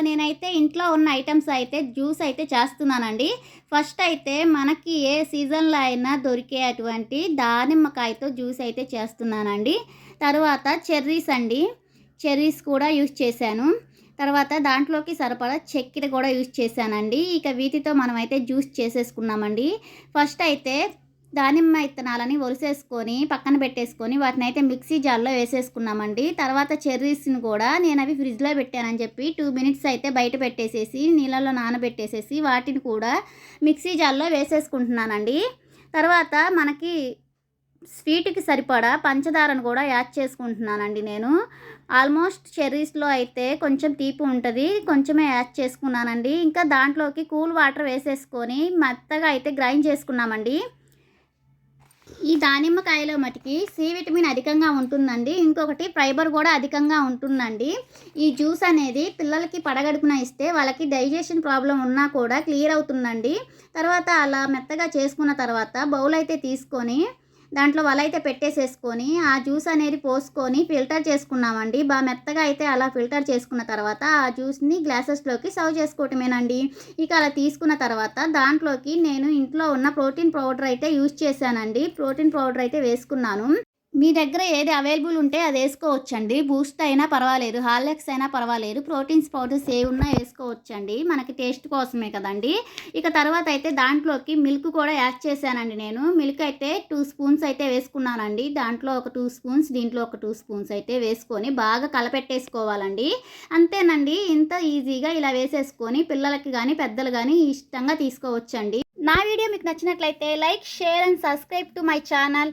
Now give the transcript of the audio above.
నేనైతే ఇంట్లో ఉన్న ఐటమ్స్ అయితే జ్యూస్ అయితే చేస్తున్నానండి. ఫస్ట్ అయితే మనకి ఏ సీజన్లో అయినా దొరికే అటువంటి దానిమ్మకాయతో జ్యూస్ అయితే చేస్తున్నానండి. తర్వాత చెర్రీస్ అండి. చెర్రీస్ కూడా యూస్ చేశాను. తర్వాత దాంట్లోకి సరిపడా చక్కెర కూడా యూస్ చేశానండి. ఇక వీటితో మనమైతే జ్యూస్ చేసేసుకున్నామండి. ఫస్ట్ అయితే దానిమ్మ విత్తనాలని ఒలిసేసుకొని పక్కన పెట్టేసుకొని వాటిని అయితే మిక్సీ జార్లో వేసేసుకున్నామండి. తర్వాత చెర్రీస్ని కూడా నేను అవి ఫ్రిడ్జ్లో పెట్టానని చెప్పి టూ మినిట్స్ అయితే బయట పెట్టేసేసి నీళ్ళలో నానబెట్టేసేసి వాటిని కూడా మిక్సీ జార్లో వేసేసుకుంటున్నానండి. తర్వాత మనకి స్వీట్కి సరిపడా పంచదారను కూడా యాడ్ చేసుకుంటున్నానండి నేను. ఆల్మోస్ట్ చెర్రీస్లో అయితే కొంచెం తీపి ఉంటుంది కొంచెమే యాడ్ చేసుకున్నానండి. ఇంకా దాంట్లోకి కూల్ వాటర్ వేసేసుకొని మెత్తగా అయితే గ్రైండ్ చేసుకున్నామండి. దానిమ్మకాయలో మటుకి సి విటమిన్ అధికంగా ఉంటుందండి. ఇంకొకటి ఫైబర్ కూడా అధికంగా ఉంటుందండి. ఈ జ్యూస్ అనేది పిల్లలకి పడగడుపున ఇస్తే వాళ్ళకి డైజెషన్ ప్రాబ్లం ఉన్నా కూడా క్లియర్ అవుతుందండి. తర్వాత అలా మెత్తగా చేసుకున్న తర్వాత బౌల్ అయితే తీసుకొని దాంట్లో వల అయితే పెట్టేసేసుకొని ఆ జ్యూస్ అనేది పోసుకొని ఫిల్టర్ చేసుకున్నామండి. బాగా మెత్తగా అయితే అలా ఫిల్టర్ చేసుకున్న తర్వాత ఆ జ్యూస్ని గ్లాసెస్లోకి సర్వ్ చేసుకోవటమేనండి. ఇక అలా తీసుకున్న తర్వాత దాంట్లోకి నేను ఇంట్లో ఉన్న ప్రోటీన్ పౌడర్ అయితే యూజ్ చేశానండి. ప్రోటీన్ పౌడర్ అయితే వేసుకున్నాను. మీ దగ్గర ఏది అవైలబుల్ ఉంటే అది వేసుకోవచ్చండి. బూస్ట్ అయినా పర్వాలేదు. హార్లెక్స్ అయినా పర్వాలేదు. ప్రోటీన్స్ పౌడర్స్ ఏ ఉన్నా వేసుకోవచ్చండి. మనకి టేస్ట్ కోసమే కదండి. ఇక తర్వాత అయితే దాంట్లోకి మిల్క్ కూడా యాడ్ చేశానండి నేను. మిల్క్ అయితే టూ స్పూన్స్ అయితే వేసుకున్నానండి. దాంట్లో ఒక టూ స్పూన్స్ దీంట్లో ఒక టూ స్పూన్స్ అయితే వేసుకొని బాగా కలపెట్టేసుకోవాలండి. అంతేనండి. ఇంత ఈజీగా ఇలా వేసేసుకొని పిల్లలకి కానీ పెద్దలు కానీ ఇష్టంగా తీసుకోవచ్చండి. నా వీడియో మీకు నచ్చినట్లయితే like share and subscribe to my channel.